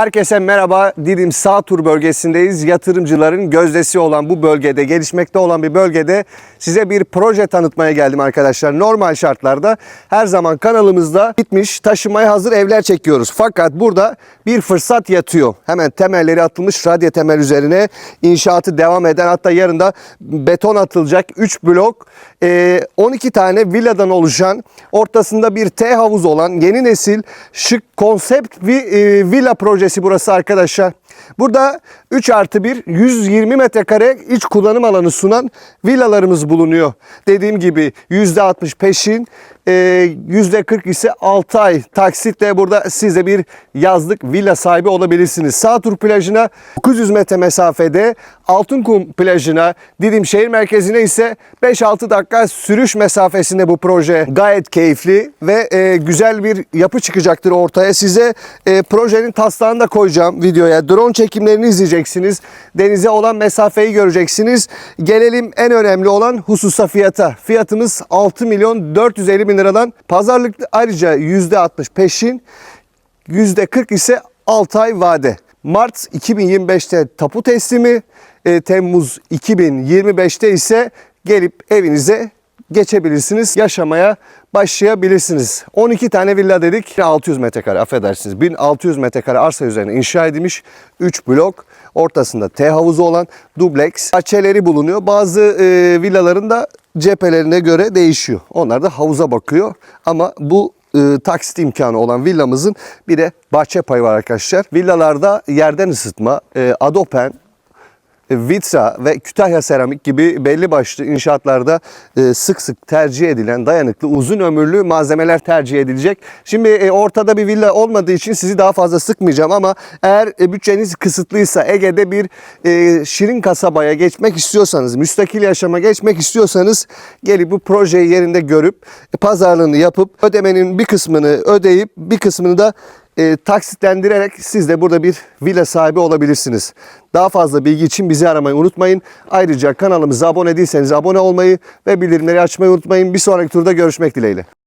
Herkese merhaba. Didim Sağtur bölgesindeyiz. Yatırımcıların gözdesi olan bu bölgede, gelişmekte olan bir bölgede size bir proje tanıtmaya geldim arkadaşlar. Normal şartlarda her zaman kanalımızda bitmiş, taşımaya hazır evler çekiyoruz. Fakat burada bir fırsat yatıyor. Hemen temelleri atılmış radyo temel üzerine inşaatı devam eden hatta yarın da beton atılacak 3 blok e, 12 tane villadan oluşan ortasında bir T havuz olan yeni nesil şık konsept bir villa projesi burası arkadaşlar. Burada 3 artı 1 120 metrekare iç kullanım alanı sunan villalarımız bulunuyor. Dediğim gibi %60 peşin, e, %40 ise 6 ay taksitle burada siz de bir yazlık villa sahibi olabilirsiniz. Sağtur plajına 900 metre mesafede, Altınkum plajına, Didim şehir merkezine ise 5-6 dakika sürüş mesafesinde bu proje. Gayet keyifli ve e, güzel bir yapı çıkacaktır ortaya. Size e, projenin taslağını da koyacağım videoya. Drone çekimlerini izleyeceksiniz. Denize olan mesafeyi göreceksiniz. Gelelim en önemli olan hususa fiyata. Fiyatımız 6 milyon 450 bin liradan. Pazarlık ayrıca %60 peşin, %40 ise 6 ay vade. Mart 2025'te tapu teslimi, e, Temmuz 2025'te ise gelip evinize geçebilirsiniz. Yaşamaya başlayabilirsiniz. 12 tane villa dedik. 600 metrekare affedersiniz. 1600 metrekare arsa üzerine inşa edilmiş 3 blok. Ortasında T havuzu olan dubleks. Bahçeleri bulunuyor. Bazı e, villaların da cephelerine göre değişiyor. Onlar da havuza bakıyor. Ama bu e, taksit imkanı olan villamızın bir de bahçe payı var arkadaşlar. Villalarda yerden ısıtma, e, adopen, Vitra ve Kütahya Seramik gibi belli başlı inşaatlarda e, sık sık tercih edilen dayanıklı uzun ömürlü malzemeler tercih edilecek. Şimdi e, ortada bir villa olmadığı için sizi daha fazla sıkmayacağım ama eğer e, bütçeniz kısıtlıysa Ege'de bir e, şirin kasabaya geçmek istiyorsanız, müstakil yaşama geçmek istiyorsanız gelip bu projeyi yerinde görüp e, pazarlığını yapıp ödemenin bir kısmını ödeyip bir kısmını da e, taksitlendirerek siz de burada bir villa sahibi olabilirsiniz. Daha fazla bilgi için bizi aramayı unutmayın. Ayrıca kanalımıza abone değilseniz abone olmayı ve bildirimleri açmayı unutmayın. Bir sonraki turda görüşmek dileğiyle.